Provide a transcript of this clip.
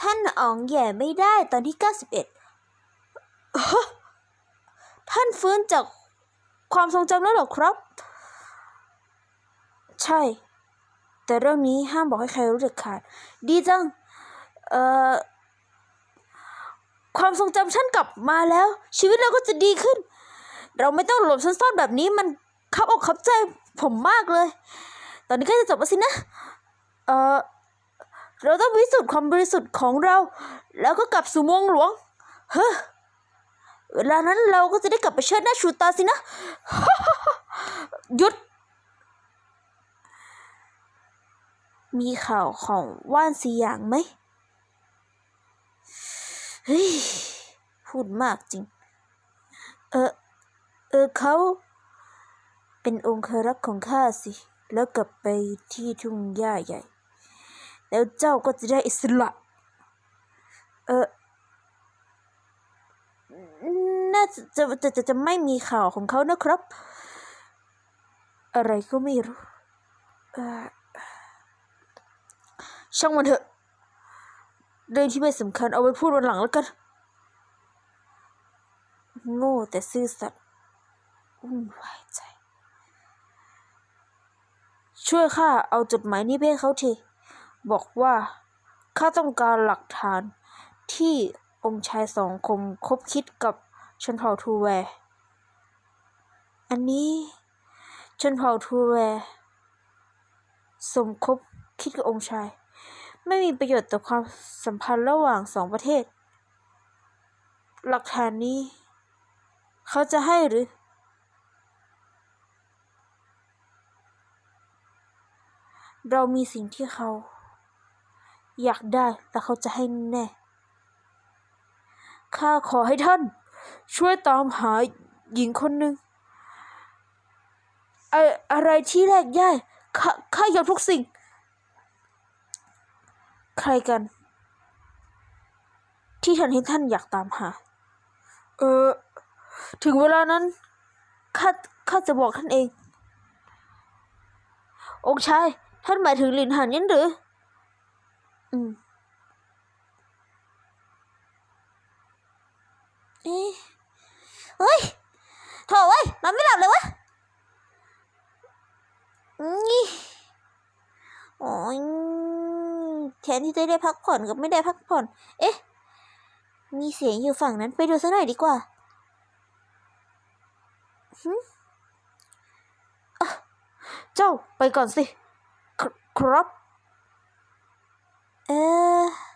ท่านอ๋องแย่ไม่ได้ตอนที่ 91 ท่านฟื้นจากความทรงจำแล้วหรอครับ ใช่ แต่เรื่องนี้ห้ามบอกให้ใครรู้เด็ดขาด ดีจัง เอ่อ ความทรงจำฉันกลับมาแล้ว ชีวิตเราก็จะดีขึ้น เราไม่ต้องหลบซ่อนๆแบบนี้มันคับอกคับใจผมมากเลย ตอนนี้ก็จะจบแล้วสินะ เอ่อ เราต้องพิสูจน์ความบริสุทธิ์ของเรา แล้วก็กลับสู่เมืองหลวง เฮ้อเวลานั้นเราก็จะได้กลับไปเชิดหน้าชูตาสินะ หยุด มีข่าวของว่านสีอย่างไหมเฮ้ย พูดมากจริง เออ เออเขา เป็นองครักษ์ของข้าสิ แล้วกลับไปที่ทุ่งหญ้าใหญ่ แล้วเจ้าก็จะได้อิสระ เออน่าจะจะจะจะไม่มีข่าวของเขานะครับ อะไรก็ไม่รู้เออช่างมันเถอะ เรื่องที่ไม่สำคัญเอาไว้พูดวันหลังแล้วกัน โง่แต่ซื่อสัตย์วุ่นวายใจ ช่วยข้าเอาจดหมายนี้ไปให้เขาที บอกว่า ข้าต้องการหลักฐานที่องค์ชายสองคมคบคิดกับชนเผ่าทูแวร์อันนี้ชนเผ่าทูแวร์สมคบคิดกับองค์ชาย ไม่มีประโยชน์ต่อความสัมพันธ์ระหว่างสองประเทศ หลักฐานนี้ เขาจะให้หรือ เรามีสิ่งที่เขา อยากได้และเขาจะให้แน่ ข้าขอให้ท่าน ช่วยตามหาหญิงคนหนึ่งอะอะไรที่แลกได้ข้าข้ายอมทุกสิ่ง ใครกัน ที่ท่านให้ท่านอยากตามหา เออ ถึงเวลานั้นข้าข้าจะบอกท่านเอง องค์ชาย ท่านหมายถึงหลินหันยันหรือ อืม เอ๊ะเฮ้ยโถเว้ยนอนไม่หลับเลยวะนี่โอ้ยแทนที่จะได้พักผ่อนกับไม่ได้พักผ่อน เอ๊ะ มีเสียงอยู่ฝั่งนั้นไปดูซะหน่อยดีกว่าหึอะเจ้าไปก่อนสิ ครครับ Eee.